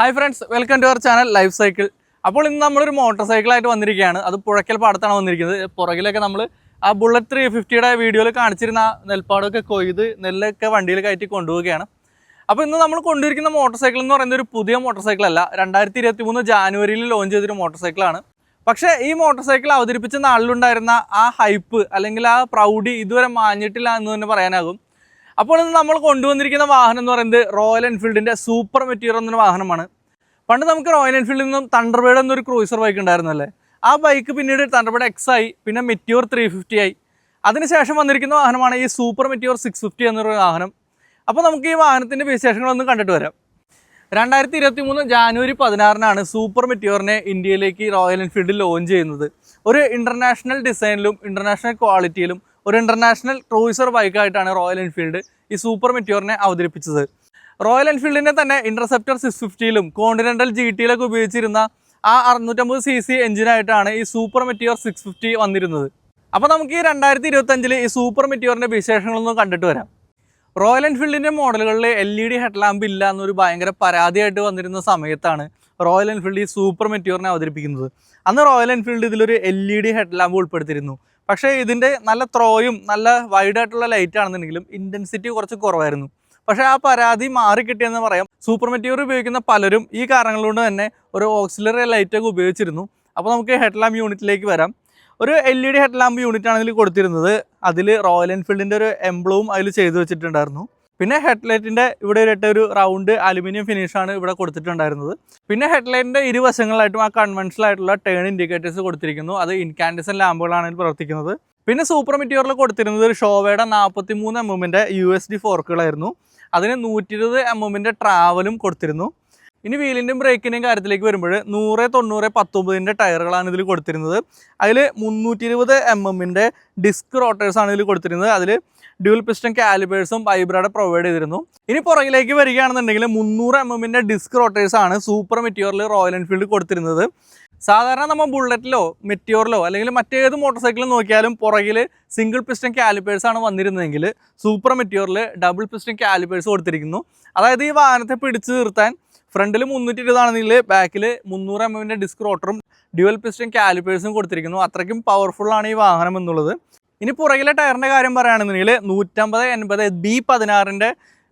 Hi friends welcome to our channel life cycle അപ്പോൾ ഇന്ന് നമ്മളൊരു മോട്ടോർ സൈക്കിളായിട്ട് വന്നിരിക്കുകയാണ്. അത് പുഴക്കൽ പാടത്താണ് വന്നിരിക്കുന്നത്. പുറകിലൊക്കെ നമ്മൾ ആ ബുള്ളറ്റ് ത്രീ ഫിഫ്റ്റിയുടെ വീഡിയോയിൽ കാണിച്ചിരുന്ന നെൽപ്പാടൊക്കെ കൊയ്ത് നെല്ലൊക്കെ വണ്ടിയിൽ കയറ്റി കൊണ്ടുപോവുകയാണ്. അപ്പോൾ ഇന്ന് നമ്മൾ കൊണ്ടുവരിക്കുന്ന മോട്ടോർ സൈക്കിൾ എന്ന് പറയുന്നത് ഒരു പുതിയ മോട്ടോർ സൈക്കിൾ അല്ല. രണ്ടായിരത്തി ഇരുപത്തി മൂന്ന് ജാനുവരിയിൽ ലോഞ്ച് ചെയ്തൊരു മോട്ടോർ സൈക്കിളാണ് പക്ഷേ ഈ മോട്ടോർ സൈക്കിൾ അവതരിപ്പിച്ച നാളിലുണ്ടായിരുന്ന ആ ഹൈപ്പ് അല്ലെങ്കിൽ ആ പ്രൗഢി ഇതുവരെ മാഞ്ഞിട്ടില്ല എന്ന് തന്നെ പറയാനാകും. അപ്പോൾ ഇന്ന് നമ്മൾ കൊണ്ടുവന്നിരിക്കുന്ന വാഹനം എന്ന് പറയുന്നത് റോയൽ എൻഫീൽഡിന്റെ സൂപ്പർ മെറ്റീരിയൽ എന്നൊരു വാഹനമാണ്. പണ്ട് നമുക്ക് റോയൽ എൻഫീൽഡിൽ നിന്നും തണ്ടർബേഡ് എന്നൊരു ക്രൂസർ ബൈക്ക് ഉണ്ടായിരുന്നല്ലേ ആ ബൈക്ക് പിന്നീട് തണ്ടർബേഡ് എക്സ് ആയി പിന്നെ മെറ്റിയോർ ത്രീ ഫിഫ്റ്റി ആയി. അതിനുശേഷം വന്നിരിക്കുന്ന വാഹനമാണ് ഈ സൂപ്പർ മെറ്റിയോർ സിക്സ് ഫിഫ്റ്റി എന്നൊരു വാഹനം. അപ്പോൾ നമുക്ക് ഈ വാഹനത്തിന്റെ വിശേഷങ്ങളൊന്നും കണ്ടിട്ട് വരാം. രണ്ടായിരത്തി ഇരുപത്തി മൂന്ന് ജാനുവരി പതിനാറിനാണ് സൂപ്പർ മെറ്റിയോറിനെ ഇന്ത്യയിലേക്ക് റോയൽ എൻഫീൽഡ് ലോഞ്ച് ചെയ്യുന്നത്. ഒരു ഇന്റർനാഷണൽ ഡിസൈനിലും ഇന്റർനാഷണൽ ക്വാളിറ്റിയിലും ഒരു ഇന്റർനാഷണൽ ക്രൂസർ ബൈക്കായിട്ടാണ് റോയൽ എൻഫീൽഡ് ഈ സൂപ്പർ മെറ്റിയോറിനെ അവതരിപ്പിച്ചത്. റോയൽ എൻഫീൽഡിന്റെ തന്നെ ഇന്റർസെപ്റ്റർ സിക്സ് ഫിഫ്റ്റിയിലും കോണ്ടിനെന്റൽ ജി ടിയിലൊക്കെ ഉപയോഗിച്ചിരുന്ന ആ അറുന്നൂറ്റമ്പത് സി സി എഞ്ചിനായിട്ടാണ് ഈ സൂപ്പർ മെറ്റിയോർ സിക്സ് ഫിഫ്റ്റി വന്നിരുന്നത്. അപ്പോൾ നമുക്ക് ഈ രണ്ടായിരത്തി ഇരുപത്തഞ്ചിൽ ഈ സൂപ്പർ മെറ്റിയോറിന്റെ വിശേഷങ്ങളൊന്നും കണ്ടിട്ട് വരാം. റോയൽ എൻഫീൽഡിന്റെ മോഡലുകളിൽ എൽ ഇ ഡി ഹെഡ്ലാമ്പ് ഇല്ല എന്നൊരു ഭയങ്കര പരാതിയായിട്ട് വന്നിരുന്ന സമയത്താണ് റോയൽ എൻഫീൽഡ് ഈ സൂപ്പർ മെറ്റിയോറിനെ അവതരിപ്പിക്കുന്നത്. അന്ന് റോയൽ എൻഫീൽഡ് ഇതിലൊരു എൽ ഇ ഡി ഹെഡ്ലാമ്പ് ഉൾപ്പെടുത്തിയിരുന്നു. പക്ഷേ ഇതിന്റെ നല്ല ത്രോയും നല്ല വൈഡായിട്ടുള്ള ലൈറ്റ് ആണെന്നുണ്ടെങ്കിലും ഇന്റൻസിറ്റി കുറച്ച് കുറവായിരുന്നു. പക്ഷേ ആ പരാതി മാറിക്കിട്ടിയെന്ന് പറയാം. സൂപ്പർ മെറ്റീരിയൽ ഉപയോഗിക്കുന്ന പലരും ഈ കാരണങ്ങൾ കൊണ്ട് തന്നെ ഒരു ഓക്സിലറി ലൈറ്റൊക്കെ ഉപയോഗിച്ചിരുന്നു. അപ്പോൾ നമുക്ക് ഹെഡ്ലാമ്പ് യൂണിറ്റിലേക്ക് വരാം. ഒരു L E D headlamp unit ആണ് ഇതിൽ കൊടുത്തിരുന്നത് അതിൽ റോയൽ എൻഫീൽഡിന്റെ ഒരു എംബ്ലവും അതിൽ ചെയ്തു വെച്ചിട്ടുണ്ടായിരുന്നു. പിന്നെ ഹെഡ്ലൈറ്റിന്റെ ഇവിടെ ഒരു ഒരു റൗണ്ട് അലുമിനിയം ഫിനിഷാണ് ഇവിടെ കൊടുത്തിട്ടുണ്ടായിരുന്നത്. പിന്നെ ഹെഡ്ലൈറ്റിന്റെ ഇരുവശങ്ങളായിട്ടും ആ കൺവെൻഷണൽ ആയിട്ടുള്ള ടേൺ ഇൻഡിക്കേറ്റേഴ്സ് കൊടുത്തിരിക്കുന്നു. അത് ഇൻകാൻഡിസൺ ലാമ്പുകളാണ് പ്രവർത്തിക്കുന്നത്. പിന്നെ സൂപ്പർ മെറ്റീരിയൽ കൊടുത്തിരുന്നത് ഒരു ഷോവയുടെ നാൽപ്പത്തി മൂന്ന് എം എമ്മിന്റെ യു എസ് ഡി ഫോർക്കുകളായിരുന്നു അതിന് നൂറ്റി ഇരുപത് എം എമ്മിന്റെ ട്രാവലും കൊടുത്തിരുന്നു. ഇനി വീലിന്റെയും ബ്രേക്കിന്റെയും കാര്യത്തിലേക്ക് വരുമ്പോൾ നൂറ് തൊണ്ണൂറ് പത്തൊമ്പതിന്റെ ടയറുകളാണ് ഇതിൽ കൊടുത്തിരുന്നത്. അതിൽ മുന്നൂറ്റി ഇരുപത് എം എമ്മിന്റെ ഡിസ്ക് റോട്ടേഴ്സാണ് ഇതിൽ കൊടുത്തിരുന്നത്. അതിൽ ഡ്യൂൽ പിസ്റ്റൺ കാലിബേഴ്സും വൈബ്രയുടെ പ്രൊവൈഡ് ചെയ്തിരുന്നു. ഇനി പുറകിലേക്ക് വരികയാണെന്നുണ്ടെങ്കിൽ മുന്നൂറ് എം എമ്മിന്റെ ഡിസ്ക് റോട്ടേഴ്സാണ് സൂപ്പർ മെറ്റീരിയൽ റോയൽ എൻഫീൽഡ് കൊടുത്തിരുന്നത്. സാധാരണ നമ്മൾ ബുള്ളറ്റിലോ മെറ്റിയോറിലോ അല്ലെങ്കിൽ മറ്റേത് മോട്ടോർ സൈക്കിൾ നോക്കിയാലും പുറകിൽ സിംഗിൾ പിസ്റ്റൺ കാലിപ്പേഴ്സ് ആണ് വന്നിരുന്നതെങ്കിൽ സൂപ്പർ മെറ്റിയോറിൽ ഡബിൾ പിസ്റ്റൺ കാലിപ്പേഴ്സ് കൊടുത്തിരിക്കുന്നു. അതായത് ഈ വാഹനത്തെ പിടിച്ചു നിർത്താൻ ഫ്രണ്ടിൽ മുന്നൂറ്റി ഇരുപതാണെങ്കിൽ ബാക്കിൽ മുന്നൂറ് എം എമ്മിന്റെ ഡിസ്ക് റോട്ടറും ഡ്യുവൽ പിസ്റ്റൺ കാലിപ്പേഴ്സും കൊടുത്തിരിക്കുന്നു. അത്രയ്ക്കും പവർഫുള്ളാണ് ഈ വാഹനം എന്നുള്ളത്. ഇനി പുറകിലെ ടയറിന്റെ കാര്യം പറയുകയാണെന്നുണ്ടെങ്കിൽ നൂറ്റമ്പത് എൺപത് ബി പതിനാറിന്റെ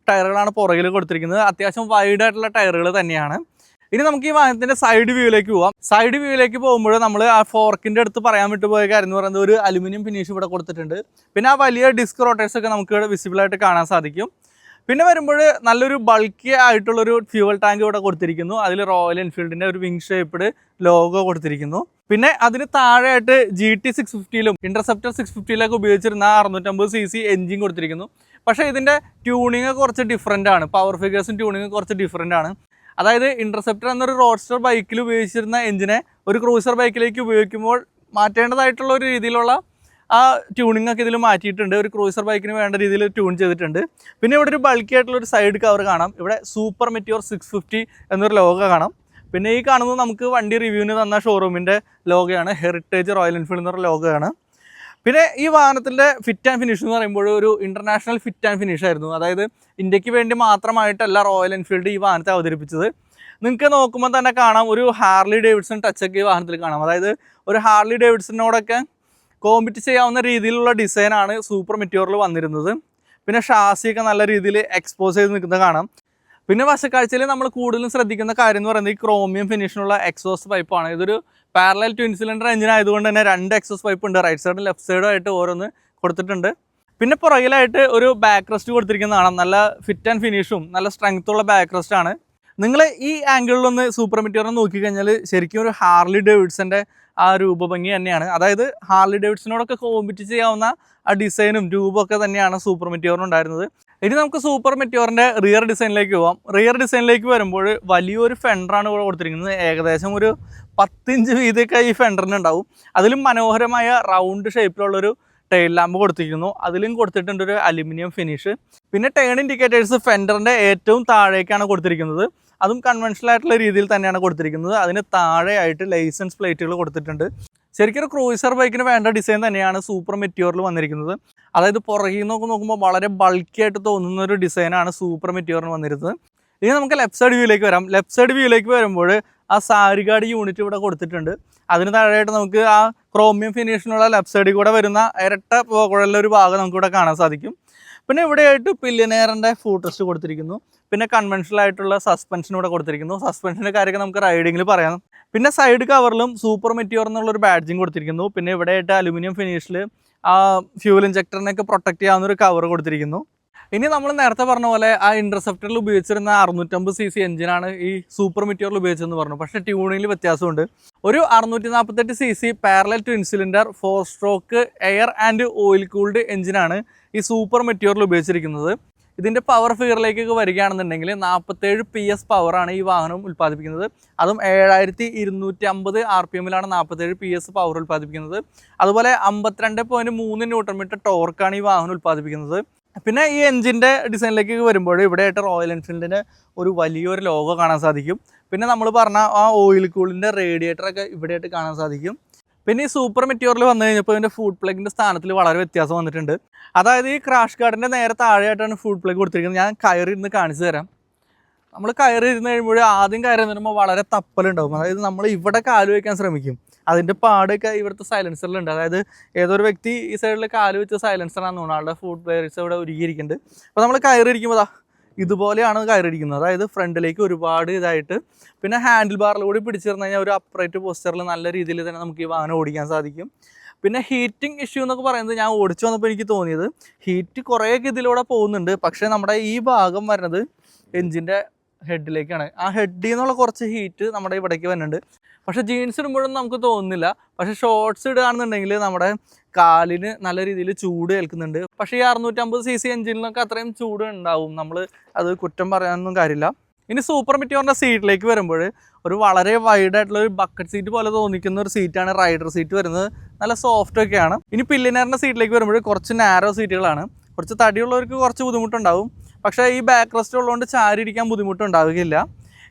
ടയറുകളാണ് പുറകിൽ കൊടുത്തിരിക്കുന്നത്. അത്യാവശ്യം വൈഡ് ആയിട്ടുള്ള ടയറുകൾ തന്നെയാണ്. ഇനി നമുക്ക് ഈ വാഹനത്തിന്റെ സൈഡ് വ്യൂവിലേക്ക് പോവാം. സൈഡ് വ്യൂവിലേക്ക് പോകുമ്പോൾ നമ്മൾ ആ ഫോർക്കിന്റെ അടുത്ത് പറയാൻ വിട്ടുപോയ കാര്യം എന്ന് പറയുന്നത് ഒരു അലുമിനിയം ഫിനിഷ് ഇവിടെ കൊടുത്തിട്ടുണ്ട്. പിന്നെ ആ വലിയ ഡിസ്ക് റോട്ടേഴ്സൊക്കെ നമുക്ക് ഇവിടെ വിസിബിൾ ആയിട്ട് കാണാൻ സാധിക്കും. പിന്നെ വരുമ്പോൾ നല്ലൊരു ബൾക്കി ആയിട്ടുള്ളൊരു ഫ്യൂവൽ ടാങ്ക് ഇവിടെ കൊടുത്തിരിക്കുന്നു. അതിൽ റോയൽ എൻഫീൽഡിന്റെ ഒരു വിങ് ഷേപ്പ്ഡ് ലോഗോ കൊടുത്തിരിക്കുന്നു. പിന്നെ അതിന് താഴെയായിട്ട് ജി ടി സിക്സ് ഫിഫ്റ്റിയിലും ഇന്റർസെപ്റ്റർ സിക്സ് ഫിഫ്റ്റിയിലൊക്കെ ഉപയോഗിച്ചിരുന്ന അറുന്നൂറ്റമ്പത് സി സി എൻജിൻ കൊടുത്തിരിക്കുന്നു. പക്ഷേ ഇതിന്റെ ട്യൂണിങ് കുറച്ച് ഡിഫറെന്റ് ആണ്. പവർ ഫിഗേഴ്സും ട്യൂണിങ് കുറച്ച് ഡിഫറെന്റ് ആണ്. അതായത് ഇന്റർസെപ്റ്റർ എന്നൊരു റോഡ്സ്റ്റർ ബൈക്കിൽ ഉപയോഗിച്ചിരുന്ന എഞ്ചിനെ ഒരു ക്രൂസർ ബൈക്കിലേക്ക് ഉപയോഗിക്കുമ്പോൾ മാറ്റേണ്ടതായിട്ടുള്ള ഒരു രീതിയിലുള്ള ആ ട്യൂണിംഗ് ഒക്കെ ഇതിൽ മാറ്റിയിട്ടുണ്ട്. ഒരു ക്രൂസർ ബൈക്കിന് വേണ്ട രീതിയിൽ ട്യൂൺ ചെയ്തിട്ടുണ്ട്. പിന്നെ ഇവിടെ ഒരു ബൾക്കി ആയിട്ടുള്ള ഒരു സൈഡ് കവർ കാണാം. ഇവിടെ സൂപ്പർ മെറ്റിയോർ സിക്സ് ഫിഫ്റ്റി എന്നൊരു ലോഗോ കാണാം. പിന്നെ ഈ കാണുന്നത് നമുക്ക് വണ്ടി റിവ്യൂവിന് തന്ന ഷോറൂമിന്റെ ലോഗോയാണ് ഹെറിറ്റേജ് റോയൽ എൻഫീൽഡ് എന്നൊരു ലോഗോയാണ് പിന്നെ ഈ വാഹനത്തിന്റെ ഫിറ്റ് ആൻഡ് ഫിനിഷ് എന്ന് പറയുമ്പോൾ ഒരു ഇന്റർനാഷണൽ ഫിറ്റ് ആൻഡ് ഫിനിഷ് ആയിരുന്നു. അതായത് ഇന്ത്യയ്ക്ക് വേണ്ടി മാത്രമായിട്ടല്ല റോയൽ എൻഫീൽഡ് ഈ വാഹനത്തെ അവതരിപ്പിച്ചത്. നിങ്ങൾക്ക് നോക്കുമ്പോൾ തന്നെ കാണാം. ഒരു ഹാർലി ഡേവിഡ്സൺ ടച്ചൊക്കെ ഈ വാഹനത്തിൽ കാണാം. അതായത് ഒരു ഹാർലി ഡേവിഡ്സണിനോടൊക്കെ കോമ്പറ്റ് ചെയ്യാവുന്ന രീതിയിലുള്ള ഡിസൈനാണ് സൂപ്പർ മെറ്റീരിയൽ വന്നിരുന്നത്. പിന്നെ ഷാസിയൊക്കെ നല്ല രീതിയിൽ എക്സ്പോസ് ചെയ്ത് നിൽക്കുന്നത് കാണാം. പിന്നെ വശക്കാഴ്ചയിൽ നമ്മൾ കൂടുതലും ശ്രദ്ധിക്കുന്ന കാര്യം എന്ന് പറയുന്നത് ഈ ക്രോമിയം ഫിനിഷിനുള്ള എക്സോസ് പൈപ്പാണ് ഇതൊരു പാരലൽ ട്വിൻ സിലിണ്ടർ എഞ്ചിൻ ആയതുകൊണ്ട് തന്നെ രണ്ട് എക്സോസ് പൈപ്പ് ഉണ്ട്. റൈറ്റ് സൈഡും ലെഫ്റ്റ് സൈഡും ആയിട്ട് ഓരോന്ന് കൊടുത്തിട്ടുണ്ട്. പിന്നെ പുറകിലായിട്ട് ഒരു ബാക്ക് റെസ്റ്റ് കൊടുത്തിരിക്കുന്നതാണ് നല്ല ഫിറ്റ് ആൻഡ് ഫിനിഷും നല്ല സ്ട്രെങ്ത്തുള്ള ബാക്ക് റെസ്റ്റ് ആണ്. നിങ്ങൾ ഈ ആംഗിളിലൊന്ന് സൂപ്പർ മെറ്റീരിയൽ നോക്കിക്കഴിഞ്ഞാൽ ശരിക്കും ഒരു ഹാർലി ഡേവിഡ്സന്റെ ആ രൂപഭംഗി തന്നെയാണ്. അതായത് ഹാർലി ഡേവിഡ്സിനോടൊക്കെ കോമ്പറ്റ് ചെയ്യാവുന്ന ആ ഡിസൈനും രൂപമൊക്കെ തന്നെയാണ് സൂപ്പർ മെറ്റീരിയൽ ഉണ്ടായിരുന്നത്. ഇനി നമുക്ക് സൂപ്പർ മെറ്റീരിയറിന്റെ റിയർ ഡിസൈനിലേക്ക് പോവാം. റിയർ ഡിസൈനിലേക്ക് വരുമ്പോൾ വലിയൊരു ഫെൻഡറാണ് ഇവിടെ കൊടുത്തിരിക്കുന്നത്. ഏകദേശം ഒരു പത്തിഞ്ച് വീതിയൊക്കെ ഈ ഫെൻഡറിന് ഉണ്ടാവും. അതിലും മനോഹരമായ റൗണ്ട് ഷേപ്പിലുള്ളൊരു ടെയിൽ ലാമ്പ് കൊടുത്തിരിക്കുന്നു. അതിലും കൊടുത്തിട്ടുണ്ട് ഒരു അലുമിനിയം ഫിനിഷ് പിന്നെ ടേൺ ഇൻഡിക്കേറ്റേഴ്സ് ഫെൻഡറിന്റെ ഏറ്റവും താഴേക്കാണ് കൊടുത്തിരിക്കുന്നത്. അതും കൺവെൻഷണൽ ആയിട്ടുള്ള രീതിയിൽ തന്നെയാണ് കൊടുത്തിരിക്കുന്നത്. അതിന് താഴെയായിട്ട് ലൈസൻസ് പ്ലേറ്റുകൾ കൊടുത്തിട്ടുണ്ട്. ശരിക്കും ഒരു ക്രൂയിസർ ബൈക്കിന് വേണ്ട ഡിസൈൻ തന്നെയാണ് സൂപ്പർ മെറ്റിയോറിൽ വന്നിരിക്കുന്നത്. അതായത് പുറകിൽ നിന്നൊക്കെ നോക്കുമ്പോൾ വളരെ ബൾക്കി ആയിട്ട് തോന്നുന്ന ഒരു ഡിസൈനാണ് സൂപ്പർ മെറ്റിയോറിന് വന്നിരുന്നത്. ഇനി നമുക്ക് ലെഫ്റ്റ് സൈഡ് വ്യൂയിലേക്ക് വരാം. ലെഫ്റ്റ് സൈഡ് വ്യൂയിലേക്ക് വരുമ്പോൾ ആ സാരിഗാർഡ് യൂണിറ്റ് ഇവിടെ കൊടുത്തിട്ടുണ്ട്. അതിന് താഴെയായിട്ട് നമുക്ക് ആ ക്രോമിയം ഫിനിഷിനുള്ള ലെഫ്റ്റ് സൈഡിൽ കൂടെ വരുന്ന ഇരട്ട പോകുള്ള ഒരു ഭാഗം നമുക്കിവിടെ കാണാൻ സാധിക്കും. പിന്നെ ഇവിടെയായിട്ട് ഫുഡ് ടെസ്റ്റ് കൊടുത്തിരിക്കുന്നു. പിന്നെ കൺവെൻഷണൽ ആയിട്ടുള്ള സസ്പെൻഷൻ ഇവിടെ കൊടുത്തിരിക്കുന്നു. സസ്പെൻഷന്റെ കാര്യമൊക്കെ നമുക്ക് റൈഡിങ്ങിൽ പറയാം. പിന്നെ സൈഡ് കവറിലും സൂപ്പർ മെറ്റിയോർ എന്നുള്ള ഒരു ബാഡ്ജിങ് കൊടുത്തിരിക്കുന്നു. പിന്നെ ഇവിടെയായിട്ട് അലുമിനിയം ഫിനിഷിൽ ആ ഫ്യൂൽ ഇഞ്ചക്ടറിനെയൊക്കെ പ്രൊട്ടക്ട് ചെയ്യാവുന്ന ഒരു കവർ കൊടുത്തിരിക്കുന്നു. ഇനി നമ്മൾ നേരത്തെ പറഞ്ഞ പോലെ ആ ഇന്റർസെപ്റ്ററിൽ ഉപയോഗിച്ചിരുന്ന അറുന്നൂറ്റമ്പത് സി സി എഞ്ചിനാണ് ഈ സൂപ്പർ മെറ്റീരിയൽ ഉപയോഗിച്ചതെന്ന് പറഞ്ഞു. പക്ഷേ ട്യൂണിങ്ങിൽ വ്യത്യാസമുണ്ട്. ഒരു അറുന്നൂറ്റി നാൽപ്പത്തെട്ട് C C parallel twin cylinder four stroke air and oil cooled എഞ്ചിനാണ് ഈ സൂപ്പർ മെറ്റീരിയൽ ഉപയോഗിച്ചിരിക്കുന്നത്. ഇതിന്റെ പവർ ഫിഗറിലേക്കൊക്കെ വരികയാണെന്നുണ്ടെങ്കിൽ നാൽപ്പത്തേഴ് പി എസ് പവറാണ് ഈ വാഹനം ഉൽപ്പാദിപ്പിക്കുന്നത്. അതും ഏഴായിരത്തി ഇരുന്നൂറ്റി അമ്പത് ആർ പി എമ്മിലാണ് നാൽപ്പത്തേഴ് പി എസ് പവർ ഉൽപ്പാദിപ്പിക്കുന്നത്. അതുപോലെ അമ്പത്തിരണ്ട് പോയിന്റ് മൂന്ന് ന്യൂട്ടൺ മീറ്റർ ടോർക്കാണ് ഈ വാഹനം ഉൽപ്പാദിപ്പിക്കുന്നത്. പിന്നെ ഈ എഞ്ചിന്റെ ഡിസൈനിലേക്ക് വരുമ്പോൾ ഇവിടെയായിട്ട് റോയൽ എൻഫീൽഡിന് ഒരു വലിയൊരു ലോഗോ കാണാൻ സാധിക്കും. പിന്നെ നമ്മൾ പറഞ്ഞ ആ ഓയിൽ കൂളിന്റെ റേഡിയേറ്ററൊക്കെ ഇവിടെയായിട്ട് കാണാൻ സാധിക്കും. പിന്നെ ഈ സൂപ്പർ മെറ്റീരിയൽ വന്നു കഴിഞ്ഞപ്പോൾ ഇതിന്റെ ഫുഡ് പ്ലഗിന്റെ സ്ഥാനത്തിൽ വളരെ വ്യത്യാസം വന്നിട്ടുണ്ട്. അതായത് ഈ ക്രാഷ് ഗാർഡിന്റെ നേരെ താഴെയായിട്ടാണ് ഫുഡ് പ്ലഗ് കൊടുത്തിരിക്കുന്നത്. ഞാൻ കയറി ഇന്ന് കാണിച്ചു തരാം. നമ്മൾ കയറി ഇരുന്ന് കഴിയുമ്പോൾ ആദ്യം കയറി വരുമ്പോൾ വളരെ തപ്പലുണ്ടാവും. അതായത് നമ്മൾ ഇവിടെ കാൽ വയ്ക്കാൻ ശ്രമിക്കും. അതിന്റെ പാടൊക്കെ ഇവിടുത്തെ സൈലൻസറിലുണ്ട് അതായത് ഏതൊരു വ്യക്തി ഈ സൈഡിൽ കാൽ വെച്ച സൈലൻസറാണെന്ന് തോന്നുന്നു. ആളുടെ ഫുഡ് പ്ലെയർസ് ഇവിടെ ഒരുക്കിയിരിക്കുന്നുണ്ട്. അപ്പോൾ നമ്മൾ കയറി ഇരിക്കുമ്പോൾ ദാ ഇതുപോലെയാണ് കയറിയിരിക്കുന്നത്. അതായത് ഫ്രണ്ടിലേക്ക് ഒരുപാട് ഇതായിട്ട് പിന്നെ ഹാൻഡിൽ ബാറിൽ കൂടി പിടിച്ചിരുന്നു കഴിഞ്ഞാൽ ഒരു അപ്രൈറ്റ് പോസ്റ്ററിൽ നല്ല രീതിയിൽ തന്നെ നമുക്ക് ഈ വാഹനം ഓടിക്കാൻ സാധിക്കും. പിന്നെ ഹീറ്റിംഗ് ഇഷ്യൂ എന്നൊക്കെ പറയുന്നത് ഞാൻ ഓടിച്ചു വന്നപ്പോൾ എനിക്ക് തോന്നിയത്. ഹീറ്റ് കുറേയൊക്കെ ഇതിലൂടെ പോകുന്നുണ്ട്. പക്ഷേ നമ്മുടെ ഈ ഭാഗം വരുന്നത് എഞ്ചിന്റെ ഹെഡിലേക്കാണ് ആ ഹെഡിൽ നിന്നുള്ള കുറച്ച് ഹീറ്റ് നമ്മുടെ ഇവിടേക്ക് വരുന്നുണ്ട്. പക്ഷേ ജീൻസ് ഇടുമ്പോഴൊന്നും നമുക്ക് തോന്നുന്നില്ല. പക്ഷേ ഷോർട്സ് ഇടുകയാണെന്നുണ്ടെങ്കിൽ നമ്മുടെ കാലിന് നല്ല രീതിയിൽ ചൂട് ഏൽക്കുന്നുണ്ട്. പക്ഷേ ഈ അറുന്നൂറ്റമ്പത് സി സി എഞ്ചിനിലൊക്കെ അത്രയും ചൂട് ഉണ്ടാവും. നമ്മൾ അത് കുറ്റം പറയാനൊന്നും കാര്യമില്ല. ഇനി സൂപ്പർ മിറ്റിയോറിന്റെ സീറ്റിലേക്ക് വരുമ്പോൾ ഒരു വളരെ വൈഡ് ആയിട്ടുള്ള ഒരു ബക്കറ്റ് സീറ്റ് പോലെ തോന്നിക്കുന്ന ഒരു സീറ്റാണ് റൈഡർ സീറ്റ് വരുന്നത്. നല്ല സോഫ്റ്റ് ഒക്കെയാണ്. ഇനി പില്ലിനറിന്റെ സീറ്റിലേക്ക് വരുമ്പോൾ കുറച്ച് നാരോ സീറ്റുകളാണ് കുറച്ച് തടിയുള്ളവർക്ക് കുറച്ച് ബുദ്ധിമുട്ടുണ്ടാവും. പക്ഷേ ഈ ബാക്ക് റെസ്റ്റ് ഉള്ളതുകൊണ്ട് ചാരിയിരിക്കാൻ ബുദ്ധിമുട്ടുണ്ടാകുകയില്ല.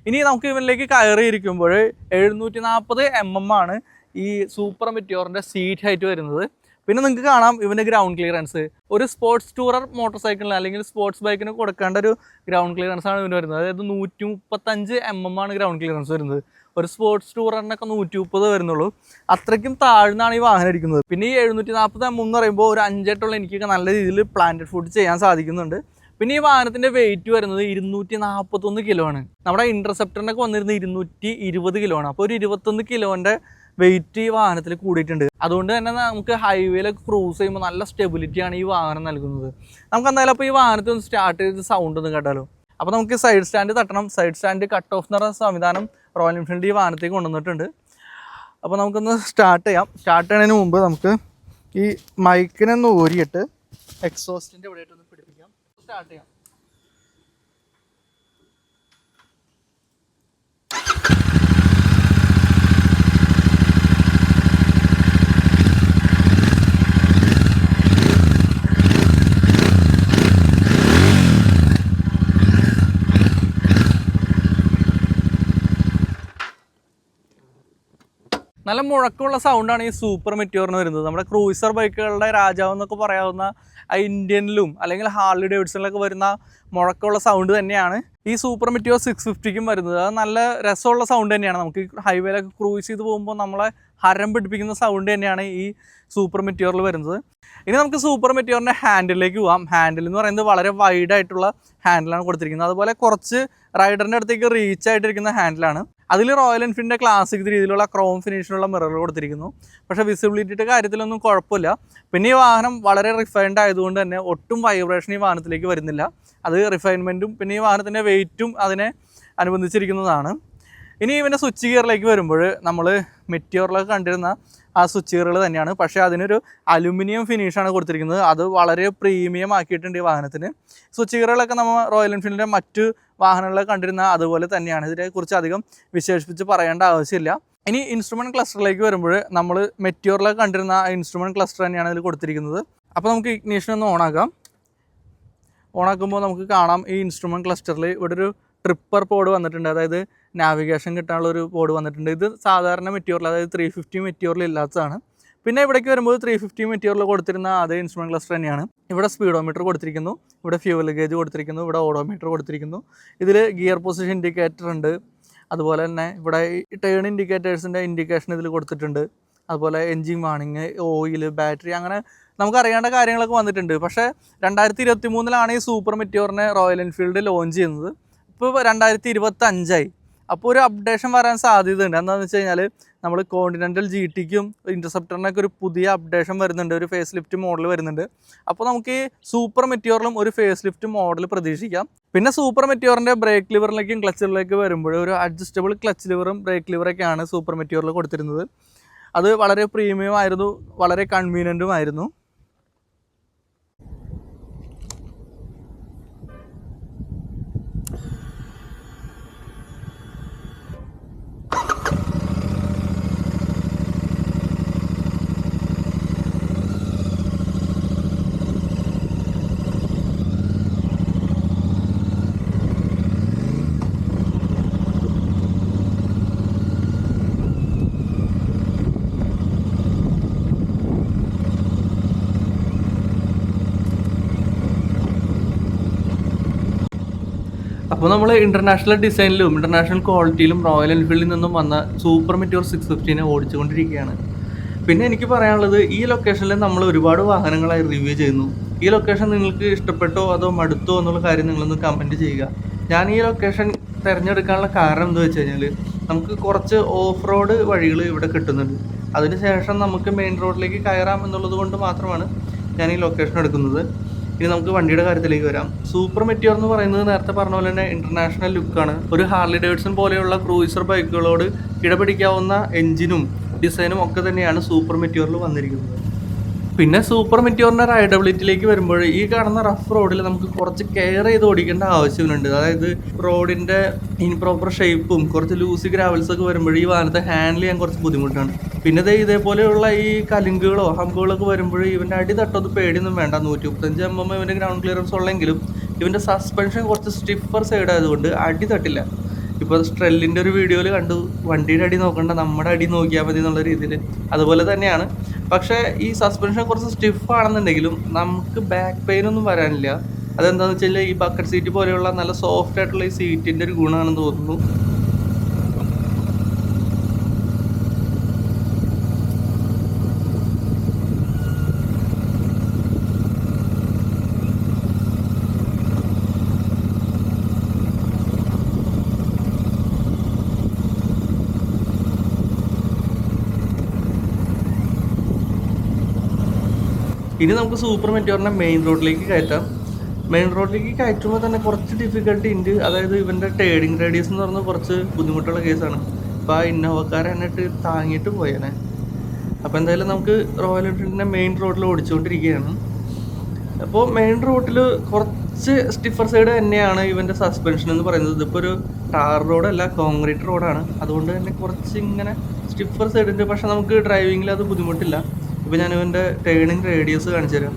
ഇനി നമുക്ക് ഇവനിലേക്ക് കയറി ഇരിക്കുമ്പോൾ എഴുന്നൂറ്റി നാൽപ്പത് എം എം ആണ് ഈ സൂപ്പർ മെറ്റിയോറിന്റെ സീറ്റ് ഹൈറ്റ് വരുന്നത്. പിന്നെ നിങ്ങൾക്ക് കാണാം ഇവന്റെ ഗ്രൗണ്ട് ക്ലിയറൻസ് ഒരു സ്പോർട്സ് ടൂറർ മോട്ടോർ സൈക്കിളിന് അല്ലെങ്കിൽ സ്പോർട്സ് ബൈക്കിന് കൊടുക്കേണ്ട ഒരു ഗ്രൗണ്ട് ക്ലിയറൻസ് ആണ് ഇവന് വരുന്നത്. അതായത് നൂറ്റി മുപ്പത്തഞ്ച് എം എം ആണ് ഗ്രൗണ്ട് ക്ലിയറൻസ് വരുന്നത്. ഒരു സ്പോർട്സ് ടൂറിനൊക്കെ നൂറ്റി മുപ്പത് വരുന്നുള്ളൂ. അത്രയ്ക്കും താഴ്ന്നാണ് ഈ വാഹനം ഇരിക്കുന്നത്. പിന്നെ ഈ എഴുന്നൂറ്റി നാൽപ്പത് എം എന്ന് പറയുമ്പോൾ ഒരു അഞ്ചെട്ടുള്ള എനിക്കൊക്കെ നല്ല രീതിയിൽ പ്ലാന്റഡ് ഫുഡ് ചെയ്യാൻ സാധിക്കുന്നുണ്ട്. പിന്നെ ഈ വാഹനത്തിന്റെ വെയിറ്റ് വരുന്നത് ഇരുന്നൂറ്റി നാൽപ്പത്തൊന്ന് കിലോ ആണ്. നമ്മുടെ ഇന്റർസെപ്റ്ററിനൊക്കെ വന്നിരുന്നത് ഇരുന്നൂറ്റി ഇരുപത് കിലോ ആണ്. അപ്പോൾ ഒരു ഇരുപത്തൊന്ന് കിലോന്റെ വെയിറ്റ് ഈ വാഹനത്തിൽ കൂടിയിട്ടുണ്ട്. അതുകൊണ്ട് തന്നെ നമുക്ക് ഹൈവേയിലൊക്കെ ക്രൂസ് ചെയ്യുമ്പോൾ നല്ല സ്റ്റെബിലിറ്റിയാണ് ഈ വാഹനം നൽകുന്നത്. നമുക്ക് എന്തായാലും അപ്പോൾ ഈ വാഹനത്തിൽ ഒന്ന് സ്റ്റാർട്ട് ചെയ്ത് സൗണ്ട് ഒന്ന് കേട്ടാലോ? അപ്പോൾ നമുക്ക് സൈഡ് സ്റ്റാൻഡ് തട്ടണം. സൈഡ് സ്റ്റാൻഡ് കട്ട് ഓഫ് എന്ന് പറയുന്ന സംവിധാനം റോയൽ എൻഫീൽഡ് ഈ വാഹനത്തേക്ക് കൊണ്ടുവന്നിട്ടുണ്ട്. അപ്പോൾ നമുക്കൊന്ന് സ്റ്റാർട്ട് ചെയ്യാം. സ്റ്റാർട്ട് ചെയ്യുന്നതിന് മുമ്പ് നമുക്ക് ഈ മൈക്കിനെ ഒന്ന് ഊരിയിട്ട് എക്സോസ്റ്റിന്റെ ഇവിടെ ഒന്ന് പിടിപ്പിക്കാം സ്റ്റാർട്ട് ചെയ്യാം നല്ല മുഴക്കമുള്ള സൗണ്ടാണ് ഈ സൂപ്പർ മെറ്റിയോറിന് വരുന്നത്. നമ്മുടെ ക്രൂയിസർ ബൈക്കുകളുടെ രാജാവ് എന്നൊക്കെ പറയാവുന്ന ആ ഇന്ത്യനിലും അല്ലെങ്കിൽ ഹാർലി ഡേവിഡ്സണിലൊക്കെ വരുന്ന മുഴക്കമുള്ള സൗണ്ട് തന്നെയാണ് ഈ സൂപ്പർ മെറ്റിയോർ സിക്സ് ഫിഫ്റ്റിക്കും വരുന്നത്. അത് നല്ല രസമുള്ള സൗണ്ട് തന്നെയാണ്. നമുക്ക് ഹൈവേയിലൊക്കെ ക്രൂസ് ചെയ്ത് പോകുമ്പോൾ നമ്മളെ ഹരം പിടിപ്പിക്കുന്ന സൗണ്ട് തന്നെയാണ് ഈ സൂപ്പർ മെറ്റിയോറിൽ വരുന്നത്. ഇനി നമുക്ക് സൂപ്പർ മെറ്റിയോറിന്റെ ഹാൻഡിലേക്ക് പോകാം ഹാൻഡിൽ എന്ന് പറയുന്നത് വളരെ വൈഡ് ആയിട്ടുള്ള ഹാൻഡിലാണ് കൊടുത്തിരിക്കുന്നത്. അതുപോലെ കുറച്ച് റൈഡറിന്റെ അടുത്തേക്ക് റീച്ച് ആയിട്ടിരിക്കുന്ന ഹാൻഡിലാണ് അതിൽ റോയൽ എൻഫീൽഡിന്റെ ക്ലാസിക് രീതിയിലുള്ള ക്രോം ഫിനിഷിലുള്ള മിററുകൾ കൊടുത്തിരിക്കുന്നു. പക്ഷേ വിസിബിലിറ്റിയുടെ കാര്യത്തിലൊന്നും കുഴപ്പമില്ല. പിന്നെ ഈ വാഹനം വളരെ റിഫൈൻഡ് ആയതുകൊണ്ട് തന്നെ ഒട്ടും വൈബ്രേഷൻ ഈ വാഹനത്തിലേക്ക് വരുന്നില്ല. അത് റിഫൈൻമെന്റും പിന്നെ ഈ വാഹനത്തിന്റെ വെയിറ്റും അതിനെ അനുബന്ധിച്ചിരിക്കുന്നതാണ്. ഇനി ഇവന്റെ സ്വിച്ച് ഗിയറിലേക്ക് വരുമ്പോൾ നമ്മൾ മെറ്റിയോറിലൊക്കെ കണ്ടിരുന്ന ആ സ്വിച്ചുകൾ തന്നെയാണ്. പക്ഷേ അതിനൊരു അലുമിനിയം ഫിനിഷാണ് കൊടുത്തിരിക്കുന്നത്. അത് വളരെ പ്രീമിയം ആക്കിയിട്ടുണ്ട് ഈ വാഹനത്തിന്. സ്വിച്ചുകളൊക്കെ നമ്മൾ റോയൽ എൻഫീൽഡിന്റെ മറ്റു വാഹനങ്ങളെ കണ്ടിരുന്ന അതുപോലെ തന്നെയാണ്. ഇതിനെക്കുറിച്ച് അധികം വിശേഷിപ്പിച്ച് പറയേണ്ട ആവശ്യമില്ല. ഇനി ഇൻസ്ട്രുമെന്റ് ക്ലസ്റ്ററിലേക്ക് വരുമ്പോൾ നമ്മൾ മെറ്റിയോറിലൊക്കെ കണ്ടിരുന്ന ആ ഇൻസ്ട്രുമെന്റ് ക്ലസ്റ്റർ തന്നെയാണ് ഇതിൽ കൊടുത്തിരിക്കുന്നത്. അപ്പോൾ നമുക്ക് ഇഗ്നീഷൻ ഒന്ന് ഓണാക്കാം. ഓണാക്കുമ്പോൾ നമുക്ക് കാണാം ഈ ഇൻസ്ട്രുമെന്റ് ക്ലസ്റ്ററിൽ ഇവിടെ ഒരു ട്രിപ്പർ പോഡ് വന്നിട്ടുണ്ട്. അതായത് നാവിഗേഷൻ കിട്ടാനുള്ള ഒരു ബോർഡ് വന്നിട്ടുണ്ട്. ഇത് സാധാരണ മെറ്റീരിയൽ അതായത് ത്രീ ഫിഫ്റ്റി മെറ്റീരിയൽ ഇല്ലാത്തതാണ്. പിന്നെ ഇവിടേക്ക് വരുമ്പോൾ ത്രീ ഫിഫ്റ്റി മെറ്റീരിയൽ കൊടുത്തിരുന്ന അതേ ഇൻസ്ട്രുമെന്റ് ക്ലസ്റ്റർ തന്നെയാണ്. ഇവിടെ സ്പീഡോമീറ്റർ കൊടുത്തിരിക്കുന്നു ഇവിടെ ഫ്യൂവൽ ഗേജ് കൊടുത്തിരിക്കുന്നു ഇവിടെ ഓഡോമീറ്റർ കൊടുത്തിരിക്കുന്നു. ഇതിൽ ഗിയർ പൊസിഷൻ ഇൻഡിക്കേറ്റർ ഉണ്ട്. അതുപോലെ തന്നെ ഇവിടെ ടേൺ ഇൻഡിക്കേറ്റേഴ്സിന്റെ ഇൻഡിക്കേഷൻ ഇതിൽ കൊടുത്തിട്ടുണ്ട്. അതുപോലെ എൻജിൻ വാണിങ് ഓയിൽ ബാറ്ററി അങ്ങനെ നമുക്ക് അറിയേണ്ട കാര്യങ്ങളൊക്കെ വന്നിട്ടുണ്ട്. പക്ഷേ രണ്ടായിരത്തി ഇരുപത്തി മൂന്നിലാണ് ഈ സൂപ്പർ മെറ്റിയോറിനെ റോയൽ എൻഫീൽഡ് ലോഞ്ച് ചെയ്യുന്നത്. ഇപ്പോൾ രണ്ടായിരത്തി ഇരുപത്തി അഞ്ചായി അപ്പോൾ ഒരു അപ്ഡേഷൻ വരാൻ സാധ്യതയുണ്ട്. എന്താണെന്ന് വെച്ച് കഴിഞ്ഞാൽ നമ്മൾ കോണ്ടിനെന്റൽ ജി ടിക്കും ഇന്റർസെപ്റ്ററിനൊക്കെ ഒരു പുതിയ അപ്ഡേഷൻ വരുന്നുണ്ട്. ഒരു ഫേസ് ലിഫ്റ്റ് മോഡൽ വരുന്നുണ്ട്. അപ്പോൾ നമുക്ക് ഈ സൂപ്പർ മെറ്റിയോറിലും ഒരു ഫേസ് ലിഫ്റ്റ് മോഡൽ പ്രതീക്ഷിക്കാം. പിന്നെ സൂപ്പർ മെറ്റിയോറിന്റെ ബ്രേക്ക് ലിവറിലേക്കും ക്ലച്ച് ലിവറിലേക്ക് വരുമ്പോൾ ഒരു അഡ്ജസ്റ്റബിൾ ക്ലച്ച് ലിവറും ബ്രേക്ക് ലിവറൊക്കെയാണ് സൂപ്പർ മെറ്റിയോറിൽ കൊടുത്തിരുന്നത്. അത് വളരെ പ്രീമിയം ആയിരുന്നു വളരെ കൺവീനിയന്റും ആയിരുന്നു. അപ്പോൾ നമ്മൾ ഇന്റർനാഷണൽ ഡിസൈനിലും ഇന്റർനാഷണൽ ക്വാളിറ്റിയിലും റോയൽ എൻഫീൽഡിൽ നിന്നും വന്ന സൂപ്പർ മെറ്റിയോർ സിക്സ് ഫിഫ്റ്റീനെ ഓടിച്ചുകൊണ്ടിരിക്കുകയാണ്. പിന്നെ എനിക്ക് പറയാനുള്ളത് ഈ ലൊക്കേഷനിൽ നമ്മൾ ഒരുപാട് വാഹനങ്ങളായി റിവ്യൂ ചെയ്യുന്നു. ഈ ലൊക്കേഷൻ നിങ്ങൾക്ക് ഇഷ്ടപ്പെട്ടോ അതോ മടുത്തോ എന്നുള്ള കാര്യം നിങ്ങളൊന്ന് കമന്റ് ചെയ്യുക. ഞാൻ ഈ ലൊക്കേഷൻ തിരഞ്ഞെടുക്കാനുള്ള കാരണം എന്താ വെച്ച് കഴിഞ്ഞാൽ നമുക്ക് കുറച്ച് ഓഫ് റോഡ് വഴികൾ ഇവിടെ കിട്ടുന്നുണ്ട്. അതിനുശേഷം നമുക്ക് മെയിൻ റോഡിലേക്ക് കയറാം എന്നുള്ളത് കൊണ്ട് മാത്രമാണ് ഞാൻ ഈ ലൊക്കേഷൻ എടുക്കുന്നത്. ഇനി നമുക്ക് വണ്ടിയുടെ കാര്യത്തിലേക്ക് വരാം. സൂപ്പർ മെറ്റിയോർ എന്ന് പറയുന്നത് നേരത്തെ പറഞ്ഞ പോലെ തന്നെ ഇന്റർനാഷണൽ ലുക്കാണ് ഒരു ഹാർലി ഡേവിഡ്സൺ പോലെയുള്ള ക്രൂയിസർ ബൈക്കുകളോട് ഇടപിടിക്കാവുന്ന എഞ്ചിനും ഡിസൈനും ഒക്കെ തന്നെയാണ് സൂപ്പർ മെറ്റിയോറിൽ വന്നിരിക്കുന്നത്. പിന്നെ സൂപ്പർ മെറ്റിയോറിന്റെ റൈഡബിലിറ്റിയിലേക്ക് വരുമ്പോൾ ഈ കാണുന്ന റഫ് റോഡിൽ നമുക്ക് കുറച്ച് കെയർ ചെയ്ത് ഓടിക്കേണ്ട ആവശ്യമുണ്ട്. അതായത് റോഡിന്റെ ഇൻപ്രോപ്പർ ഷേപ്പും കുറച്ച് ലൂസി ഗ്രാവൽസ് ഒക്കെ വരുമ്പോൾ ഈ വാഹനത്തെ ഹാൻഡിൽ ചെയ്യാൻ കുറച്ച് ബുദ്ധിമുട്ടാണ്. പിന്നെ ഇത് ഇതേപോലെയുള്ള ഈ കലുങ്കുകളോ ഹമ്പുകളോ ഒക്കെ വരുമ്പോൾ ഇവന്റെ അടി തട്ടൊന്നും പേടിയൊന്നും വേണ്ട. നൂറ്റി മുപ്പത്തഞ്ച് എം എം ഇവന്റെ ഗ്രൗണ്ട് ക്ലിയറൻസ് ഉള്ളെങ്കിലും ഇവന്റെ സസ്പെൻഷൻ കുറച്ച് സ്റ്റിഫർ സൈഡ് ആയതുകൊണ്ട് അടി തട്ടില്ല. ഇപ്പോൾ സ്ട്രെല്ലിന്റെ ഒരു വീഡിയോയിൽ കണ്ടു. വണ്ടിയുടെ അടി നോക്കണ്ട നമ്മുടെ അടി നോക്കിയാൽ മതി എന്നുള്ള രീതിയിൽ അതുപോലെ തന്നെയാണ് പക്ഷേ ഈ സസ്പെൻഷൻ കുറച്ച് സ്റ്റിഫ് ആണെന്നുണ്ടെങ്കിലും നമുക്ക് ബാക്ക് പെയിൻ ഒന്നും വരാനില്ല. അതെന്താണെന്ന് വെച്ചാൽ ഈ ബക്കറ്റ് സീറ്റ് പോലെയുള്ള നല്ല സോഫ്റ്റ് ആയിട്ടുള്ള ഈ സീറ്റിന്റെ ഒരു ഗുണമാണെന്ന് തോന്നുന്നു. ഇനി നമുക്ക് സൂപ്പർ മെറ്റോറിനെ മെയിൻ റോഡിലേക്ക് കയറ്റാം. മെയിൻ റോഡിലേക്ക് കയറ്റുമ്പോൾ തന്നെ കുറച്ച് ഡിഫിക്കൽട്ടി ഉണ്ട്. അതായത് ഇവന്റെ ടേഡിങ് റേഡിയസ് എന്ന് പറഞ്ഞാൽ കുറച്ച് ബുദ്ധിമുട്ടുള്ള കേസാണ് അപ്പോൾ ആ ഇന്നോവക്കാരെ എന്നിട്ട് താങ്ങിയിട്ട് പോയേനെ. അപ്പോൾ എന്തായാലും നമുക്ക് റോയൽ എൻഫീൽഡിന്റെ മെയിൻ റോഡിൽ ഓടിച്ചുകൊണ്ടിരിക്കുകയാണ് അപ്പോൾ മെയിൻ റോഡിൽ കുറച്ച് സ്റ്റിഫർ സൈഡ് തന്നെയാണ് ഇവന്റെ സസ്പെൻഷൻ എന്ന് പറയുന്നത്. ഇതിപ്പോൾ ഒരു ടാർ റോഡല്ല കോൺക്രീറ്റ് റോഡാണ് അതുകൊണ്ട് തന്നെ കുറച്ച് ഇങ്ങനെ സ്റ്റിഫർ സൈഡ് ഉണ്ട് പക്ഷേ നമുക്ക് ഡ്രൈവിങ്ങിൽ അത് ബുദ്ധിമുട്ടില്ല. ഇപ്പോൾ ഞാൻ ഇവന്റെ ടേണിങ് റേഡിയസ് കാണിച്ചു തരാം.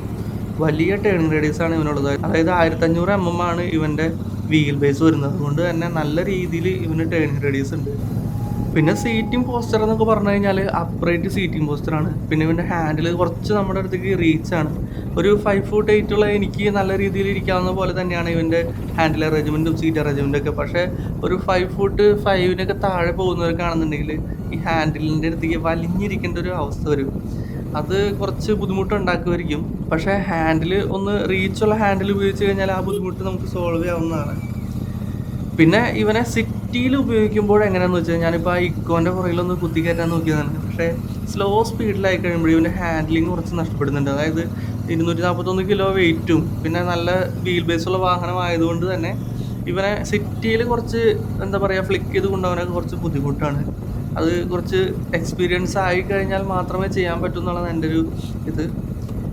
വലിയ ടേണിങ് റേഡിയസ് ആണ് ഇവനുള്ളത്. അതായത് ആയിരത്തഞ്ഞൂറ് എം എം ആണ് ഇവന്റെ വീൽ ബേസ് വരുന്നത്. അതുകൊണ്ട് തന്നെ നല്ല രീതിയിൽ ഇവന് ടേണിങ് റേഡിയസ് ഉണ്ട്. പിന്നെ സീറ്റിംഗ് പോസ്റ്റർ എന്നൊക്കെ പറഞ്ഞു കഴിഞ്ഞാൽ അപ്രൈറ്റ് സീറ്റിംഗ് പോസ്റ്റർ ആണ്. പിന്നെ ഇവന്റെ ഹാൻഡിൽ കുറച്ച് നമ്മുടെ അടുത്തേക്ക് റീച്ച് ആണ്. ഒരു ഫൈവ് ഫുട്ട് എയ്റ്റ് ഉള്ള എനിക്ക് നല്ല രീതിയിൽ ഇരിക്കാവുന്ന പോലെ തന്നെയാണ് ഇവന്റെ ഹാൻഡിൽ അറേഞ്ച്മെന്റും സീറ്റ് അറേഞ്ച്മെന്റും ഒക്കെ. പക്ഷേ ഒരു ഫൈവ് ഫുട്ട് ഫൈവിനൊക്കെ താഴെ പോകുന്നവർക്കാണെന്നുണ്ടെങ്കിൽ ഈ ഹാൻഡിലിന്റെ അടുത്തേക്ക് വലിഞ്ഞിരിക്കേണ്ട ഒരു അവസ്ഥ വരും. അത് കുറച്ച് ബുദ്ധിമുട്ടുണ്ടാക്കുമായിരിക്കും. പക്ഷേ ഹാൻഡിൽ ഒന്ന് റീച്ചുള്ള ഹാൻഡിൽ ഉപയോഗിച്ച് കഴിഞ്ഞാൽ ആ ബുദ്ധിമുട്ട് നമുക്ക് സോൾവ് ചെയ്യാവുന്നതാണ്. പിന്നെ ഇവനെ സിറ്റിയിൽ ഉപയോഗിക്കുമ്പോൾ എങ്ങനെയാണെന്ന് വെച്ചാൽ ഞാനിപ്പോൾ ആ ഇക്കോന്റെ പുറകിലൊന്ന് കുത്തിക്കയറ്റാൻ നോക്കിയതാണ്. പക്ഷേ സ്ലോ സ്പീഡിലായി കഴിയുമ്പോൾ ഇവന്റെ ഹാൻഡിലിംഗ് കുറച്ച് നഷ്ടപ്പെടുന്നുണ്ട്. അതായത് ഇരുന്നൂറ്റി നാൽപ്പത്തൊന്ന് കിലോ വെയിറ്റും പിന്നെ നല്ല വീൽ ബേസുള്ള വാഹനമായതുകൊണ്ട് തന്നെ ഇവനെ സിറ്റിയിൽ കുറച്ച് എന്താ പറയുക ഫ്ലിക്ക് ചെയ്ത് കൊണ്ടുപോകാനൊക്കെ കുറച്ച് ബുദ്ധിമുട്ടാണ്. അത് കുറച്ച് എക്സ്പീരിയൻസ് ആയി കഴിഞ്ഞാൽ മാത്രമേ ചെയ്യാൻ പറ്റൂ എന്നുള്ളതാണ് എന്റെ ഒരു ഇത്.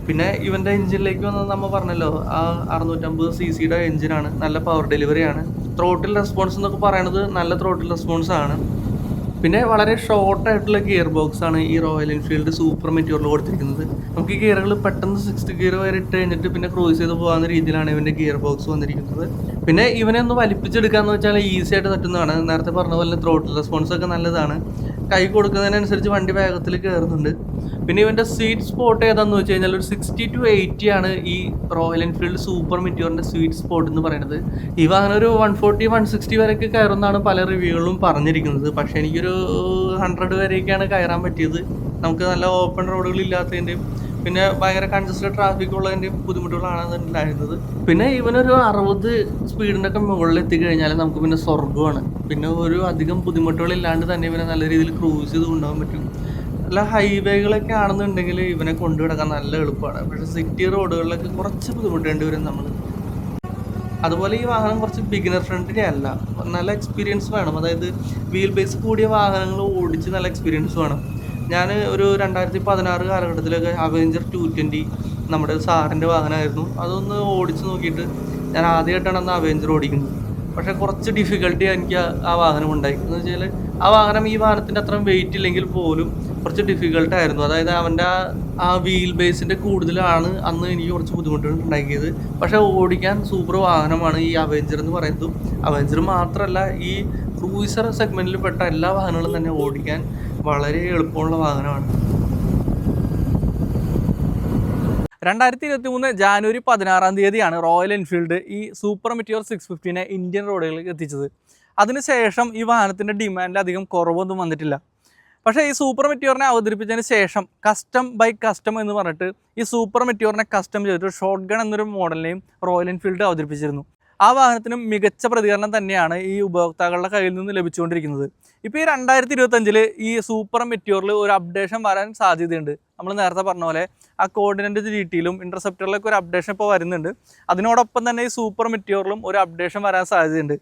പിന്നെ ഇവന്റെ എഞ്ചിനിലേക്ക് വന്നത് നമ്മൾ പറഞ്ഞല്ലോ ആ അറുന്നൂറ്റമ്പത് സി സിയുടെ എഞ്ചിനാണ് നല്ല പവർ ഡെലിവറിയാണ് ത്രോട്ടിൽ റെസ്പോൺസ് എന്നൊക്കെ പറയണത് നല്ല ത്രോട്ടിൽ റെസ്പോൺസ് ആണ്. പിന്നെ വളരെ ഷോർട്ടായിട്ടുള്ള ഗിയർ ബോക്സ് ആണ് ഈ റോയൽ എൻഫീൽഡ് സൂപ്പർ മെറ്റീരിയൽ കൊടുത്തിരിക്കുന്നത്. നമുക്ക് ഈ ഗിയറുകൾ പെട്ടെന്ന് സിക്സ്ത് ഗിയർ വരെ ഇട്ട് കഴിഞ്ഞിട്ട് പിന്നെ ക്രൂസ് ചെയ്ത് പോകാവുന്ന രീതിയിലാണ് ഇവന്റെ ഗിയർ ബോക്സ് വന്നിരിക്കുന്നത്. പിന്നെ ഇവനെ ഒന്ന് വലിപ്പിച്ചെടുക്കാന്ന് വെച്ചാൽ ഈസി ആയിട്ട് തട്ടുന്നതാണ്. നേരത്തെ പറഞ്ഞ പോലെ ത്രോട്ടിൽ റെസ്പോൺസ് ഒക്കെ നല്ലതാണ്. കൈ കൊടുക്കുന്നതിനനുസരിച്ച് വണ്ടി വേഗത്തിൽ കയറുന്നുണ്ട് പിന്നെ ഇവന്റെ സ്വീറ്റ് സ്പോട്ട് ഏതാന്ന് വെച്ച് കഴിഞ്ഞാൽ ഒരു സിക്സ്റ്റി ടു എയ്റ്റി ആണ് ഈ റോയൽ എൻഫീൽഡ് സൂപ്പർ മിറ്റിയോറിന്റെ സ്വീറ്റ് സ്പോട്ട് എന്ന് പറയുന്നത്. ഈ വാഹനം ഒരു വൺ ഫോർട്ടി വൺ സിക്സ്റ്റി വരെയൊക്കെ കയറുന്നതാണ് പല റിവ്യൂകളും പറഞ്ഞിരിക്കുന്നത്. പക്ഷെ എനിക്കൊരു ഹൺഡ്രഡ് വരെയൊക്കെയാണ് കയറാൻ പറ്റിയത്. നമുക്ക് നല്ല ഓപ്പൺ റോഡുകൾ ഇല്ലാത്തതിന്റെയും പിന്നെ ഭയങ്കര കൺജസ്റ്റഡ് ട്രാഫിക് ഉള്ളതിന്റെ ബുദ്ധിമുട്ടുകളാണ് ഉണ്ടായിരുന്നത് പിന്നെ ഇവനൊരു അറുപത് സ്പീഡിന്റെ ഒക്കെ മുകളിൽ എത്തിക്കഴിഞ്ഞാൽ നമുക്ക് പിന്നെ സ്വർഗമാണ് പിന്നെ ഒരു അധികം ബുദ്ധിമുട്ടുകളില്ലാണ്ട് തന്നെ ഇവനെ നല്ല രീതിയിൽ ക്രൂസ് ചെയ്ത് കൊണ്ടുപോകാൻ പറ്റും. നല്ല ഹൈവേകളൊക്കെ ആണെന്നുണ്ടെങ്കിൽ ഇവനെ കൊണ്ടു കിടക്കാൻ നല്ല എളുപ്പമാണ്. പക്ഷെ സിറ്റി റോഡുകളിലൊക്കെ കുറച്ച് ബുദ്ധിമുട്ടേണ്ടി വരും നമ്മൾ അതുപോലെ ഈ വാഹനം കുറച്ച് ബിഗിനർ ഫ്രണ്ട്ലി അല്ല. നല്ല എക്സ്പീരിയൻസ് വേണം. അതായത് വീൽ ബേസ് കൂടിയ വാഹനങ്ങൾ ഓടിച്ച് നല്ല എക്സ്പീരിയൻസ് വേണം. ഞാൻ ഒരു രണ്ടായിരത്തി പതിനാറ് കാലഘട്ടത്തിലൊക്കെ അവഞ്ചർ ടു ട്വന്റി നമ്മുടെ സാറിന്റെ വാഹനമായിരുന്നു. അതൊന്ന് ഓടിച്ച് നോക്കിയിട്ട് ഞാൻ ആദ്യമായിട്ടാണ് അന്ന് അവെഞ്ചർ ഓടിക്കുന്നത്. പക്ഷെ കുറച്ച് ഡിഫിക്കൽട്ടി എനിക്ക് ആ- വാഹനം ഉണ്ടായി. എന്ന് വെച്ചാൽ ആ വാഹനം ഈ വാഹനത്തിന്റെ അത്രയും വെയിറ്റ് ഇല്ലെങ്കിൽ പോലും കുറച്ച് ഡിഫിക്കൽട്ടായിരുന്നു അതായത് അവന്റെ ആ വീൽ ബേസിന്റെ കൂടുതലാണ് അന്ന് എനിക്ക് കുറച്ച് ബുദ്ധിമുട്ടുകൾ ഉണ്ടാക്കിയത്. പക്ഷേ ഓടിക്കാൻ സൂപ്പർ വാഹനമാണ് ഈ അവഞ്ചർ എന്ന് പറയുന്നതും. അവഞ്ചർ മാത്രമല്ല ഈ ക്രൂയിസർ സെഗ്മെന്റിൽ പെട്ട എല്ലാ വാഹനങ്ങളും തന്നെ ഓടിക്കാൻ വളരെ എളുപ്പമുള്ള വാഹനമാണ്. രണ്ടായിരത്തി ഇരുപത്തി മൂന്ന് ജാനുവരി പതിനാറാം തീയതിയാണ് റോയൽ എൻഫീൽഡ് ഈ സൂപ്പർ മെറ്റിയോർ സിക്സ് ഫിഫ്റ്റീനെ ഇന്ത്യൻ റോഡുകളിലേക്ക് എത്തിച്ചത്. അതിനുശേഷം ഈ വാഹനത്തിന്റെ ഡിമാൻഡിൽ അധികം കുറവൊന്നും വന്നിട്ടില്ല. പക്ഷേ ഈ സൂപ്പർ മെറ്റിയോറിനെ അവതരിപ്പിച്ചതിന് ശേഷം കസ്റ്റം ബൈ കസ്റ്റം എന്ന് പറഞ്ഞിട്ട് ഈ സൂപ്പർ മെറ്റിയോറിനെ കസ്റ്റം ചെയ്തിട്ട് ഷോർട്ട് ഗൺ എന്നൊരു മോഡലിനെയും റോയൽ എൻഫീൽഡ് അവതരിപ്പിച്ചിരുന്നു. ആ വാഹനത്തിനും മികച്ച പ്രതികരണം തന്നെയാണ് ഈ ഉപഭോക്താക്കളുടെ കയ്യിൽ നിന്ന് ലഭിച്ചുകൊണ്ടിരിക്കുന്നത്. ഇപ്പോൾ ഈ രണ്ടായിരത്തി ഇരുപത്തഞ്ചിൽ ഈ സൂപ്പർ മെറ്റിയോറിൽ ഒരു അപ്ഡേഷൻ വരാൻ സാധ്യതയുണ്ട്. നമ്മൾ നേരത്തെ പറഞ്ഞ പോലെ ആ കോർഡിനന്റ് ജി ടിയിലും ഇന്റർസെപ്റ്ററിലൊക്കെ ഒരു അപ്ഡേഷൻ ഇപ്പോൾ വരുന്നുണ്ട്. അതിനോടൊപ്പം തന്നെ ഈ സൂപ്പർ മെറ്റിയോറിലും ഒരു അപ്ഡേഷൻ വരാൻ സാധ്യതയുണ്ട്.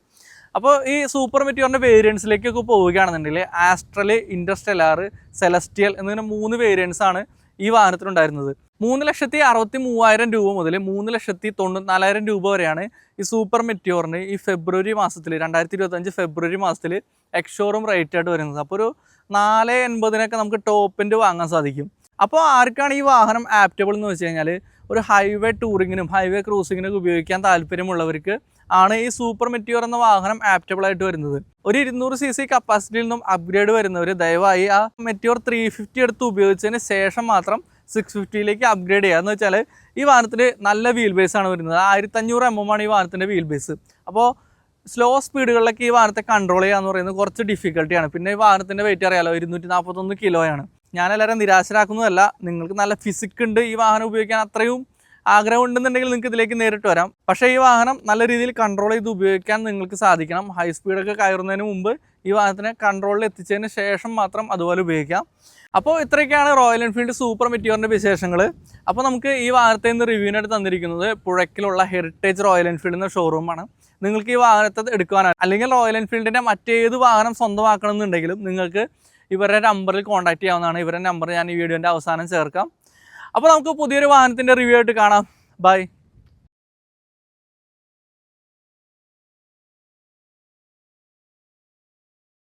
അപ്പോൾ ഈ സൂപ്പർ മെറ്റിയോറിന്റെ വേരിയൻസിലേക്കൊക്കെ പോവുകയാണെന്നുണ്ടെങ്കിൽ ആസ്ട്രൽ ഇൻഡസ്ട്രലാർ സെലസ്റ്റിയൽ എന്നിങ്ങനെ മൂന്ന് വേരിയൻസ് ആണ് ഈ വാഹനത്തിലുണ്ടായിരുന്നത്. മൂന്ന് ലക്ഷത്തി അറുപത്തി മൂവായിരം രൂപ മുതൽ മൂന്ന് ലക്ഷത്തി തൊണ്ണൂറ്റിനാലായിരം രൂപ വരെയാണ് ഈ സൂപ്പർ മെറ്റിയോറിന് ഈ ഫെബ്രുവരി മാസത്തിൽ രണ്ടായിരത്തി ഇരുപത്തഞ്ച് ഫെബ്രുവരി മാസത്തിൽ എക്സോറും റേറ്റ് ആയിട്ട് വരുന്നത്. അപ്പോൾ ഒരു നാല് എൺപതിനൊക്കെ നമുക്ക് ടോപ്പിന്റെ വാങ്ങാൻ സാധിക്കും. അപ്പോൾ ആർക്കാണ് ഈ വാഹനം ആപ്റ്റബിൾ എന്ന് വെച്ച് കഴിഞ്ഞാൽ ഒരു ഹൈവേ ടൂറിങ്ങിനും ഹൈവേ ക്രൂസിങ്ങിനൊക്കെ ഉപയോഗിക്കാൻ താല്പര്യമുള്ളവർക്ക് ആണ് ഈ സൂപ്പർ മെറ്റിയോർ എന്ന വാഹനം ആപ്റ്റബിൾ ആയിട്ട് വരുന്നത്. ഒരു ഇരുന്നൂറ് സി സി കപ്പാസിറ്റിയിൽ നിന്നും അപ്ഗ്രേഡ് വരുന്നവർ ദയവായി ആ മെറ്റിയോർ ത്രീ ഫിഫ്റ്റി എടുത്ത് ഉപയോഗിച്ചതിന് ശേഷം മാത്രം സിക്സ് ഫിഫ്റ്റിയിലേക്ക് അപ്ഗ്രേഡ് ചെയ്യുക. എന്ന് വെച്ചാൽ ഈ വാഹനത്തിന് നല്ല വീൽ ബേസ് ആണ് വരുന്നത്. ആയിരത്തഞ്ഞൂറ് എം എം ആണ് ഈ വാഹനത്തിന്റെ വീൽ ബേസ് അപ്പോൾ സ്ലോ സ്പീഡുകളിലൊക്കെ ഈ വാഹനത്തെ കൺട്രോൾ ചെയ്യുക എന്ന് പറയുന്നത് കുറച്ച് ഡിഫിക്കൽട്ടിയാണ് പിന്നെ ഈ വാഹനത്തിന്റെ വെയിറ്റ് അറിയാലോ? ഇരുന്നൂറ്റി നാൽപ്പത്തൊന്ന് കിലോയാണ് ഞാൻ എല്ലാവരും നിരാശരാക്കുന്നതല്ല. നിങ്ങൾക്ക് നല്ല ഫിസിക് ഉണ്ട്. ഈ വാഹനം ഉപയോഗിക്കാൻ അത്രയും ആഗ്രഹം ഉണ്ടെന്നുണ്ടെങ്കിൽ നിങ്ങൾക്ക് ഇതിലേക്ക് നേരിട്ട് വരാം. പക്ഷേ ഈ വാഹനം നല്ല രീതിയിൽ കൺട്രോൾ ചെയ്ത് ഉപയോഗിക്കാൻ നിങ്ങൾക്ക് സാധിക്കണം. ഹൈ സ്പീഡൊക്കെ കയറുന്നതിന് മുമ്പ് ഈ വാഹനത്തിനെ കൺട്രോളിൽ എത്തിച്ചതിന് ശേഷം മാത്രം അതുപോലെ ഉപയോഗിക്കാം. അപ്പോൾ ഇത്രയൊക്കെയാണ് റോയൽ എൻഫീൽഡ് സൂപ്പർ മെറ്റിയോറിന്റെ വിശേഷങ്ങൾ അപ്പോൾ നമുക്ക് ഈ വാഹനത്തെ നിന്ന് റിവ്യൂവിനായിട്ട് തന്നിരിക്കുന്നത് പുഴയ്ക്കിലുള്ള ഹെറിറ്റേജ് റോയൽ എൻഫീൽഡ് എന്ന ഷോറൂമാണ് നിങ്ങൾക്ക് ഈ വാഹനത്തെ എടുക്കുവാനാണ് അല്ലെങ്കിൽ റോയൽ എൻഫീൽഡിന്റെ മറ്റേത് വാഹനം സ്വന്തമാക്കണം എന്നുണ്ടെങ്കിലും നിങ്ങൾക്ക് ഇവരുടെ നമ്പറിൽ കോൺടാക്ട് ചെയ്യാവുന്നതാണ്. ഇവരുടെ നമ്പർ ഞാൻ ഈ വീഡിയോന്റെ അവസാനം ചേർക്കാം. അപ്പോൾ നമുക്ക് പുതിയൊരു വാഹനത്തിന്റെ റിവ്യൂ ആയിട്ട് കാണാം. ബൈ